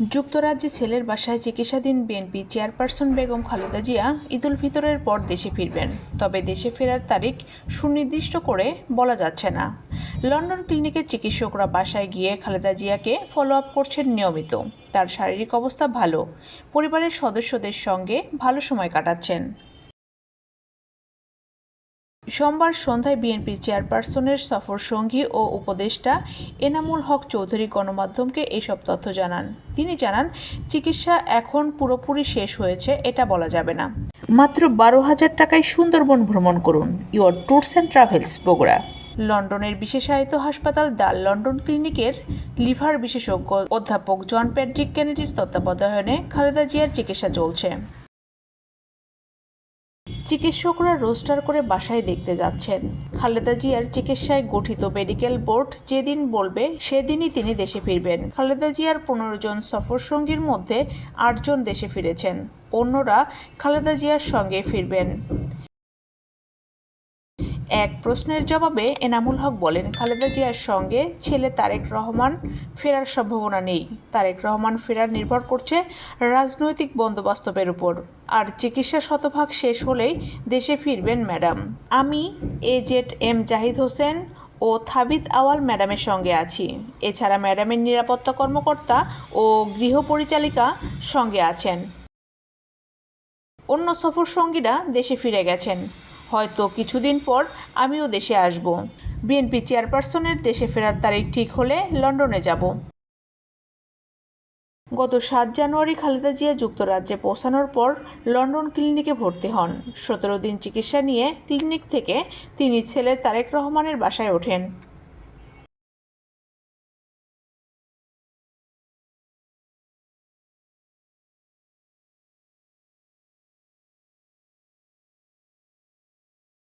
যুক্তরাজ্যে ছেলের বাসায় চিকিৎসাধীন বিএনপি চেয়ারপারসন বেগম খালেদা জিয়া ঈদুল ফিতরের পর দেশে ফিরবেন। তবে দেশে ফেরার তারিখ সুনির্দিষ্ট করে বলা যাচ্ছে না। লন্ডন ক্লিনিকের চিকিৎসকরা বাসায় গিয়ে খালেদা জিয়াকে ফলো আপ করছেন নিয়মিত। তার শারীরিক অবস্থা ভালো। পরিবারের সদস্যদের সঙ্গে ভালো সময় কাটাচ্ছেন। সোমবার সন্ধ্যায় বিএনপির চেয়ারপারসনের সফর সঙ্গী ও উপদেষ্টা এনামুল হক চৌধুরী গণমাধ্যমকে এসব তথ্য জানান। তিনি জানান, চিকিৎসা এখন পুরোপুরি শেষ হয়েছে, এটা বলা যাবে না। মাত্র বারো হাজার টাকায় সুন্দরবন ভ্রমণ করুন your tours and travels, Bogura. লন্ডনের বিশেষায়িত হাসপাতাল দ্য লন্ডন ক্লিনিকের লিভার বিশেষজ্ঞ অধ্যাপক জন প্যাড্রিক কেনেডির তত্ত্বাবধানে খালেদা জিয়ার চিকিৎসা চলছে। চিকিৎসকরা রোস্টার করে বাসায় দেখতে যাচ্ছেন। খালেদা জিয়ার চিকিৎসায় গঠিত মেডিকেল বোর্ড যেদিন বলবে, সেদিনই তিনি দেশে ফিরবেন। খালেদা জিয়ার পনেরো জন সফর সঙ্গীর মধ্যে আটজন দেশে ফিরেছেন। অন্যরা খালেদা জিয়ার সঙ্গে ফিরবেন। এক প্রশ্নের জবাবে এনামুল হক বলেন, খালেদা জিয়ার সঙ্গে ছেলে তারেক রহমান ফেরার সম্ভাবনা নেই। তারেক রহমান ফেরার নির্ভর করছে রাজনৈতিক বন্দোবস্তবের উপর। আর চিকিৎসা শতভাগ শেষ হলেই দেশে ফিরবেন ম্যাডাম। আমি A Z M Zahid Hossain ও থাবিত আওয়াল ম্যাডামের সঙ্গে আছি। এছাড়া ম্যাডামের নিরাপত্তা কর্মকর্তা ও গৃহ পরিচালিকা সঙ্গে আছেন। অন্য সফর সঙ্গীরা দেশে ফিরে গেছেন। হয়তো কিছুদিন পর আমিও দেশে আসব। বিএনপি চেয়ারপারসনের দেশে ফেরার তারিখ ঠিক হলে লন্ডনে যাব। গত সাত জানুয়ারি খালেদা জিয়া যুক্তরাজ্যে পৌঁছানোর পর লন্ডন ক্লিনিকে ভর্তি হন। সতেরো দিন চিকিৎসা নিয়ে ক্লিনিক থেকে তিনি ছেলে তারেক রহমানের বাসায় ওঠেন।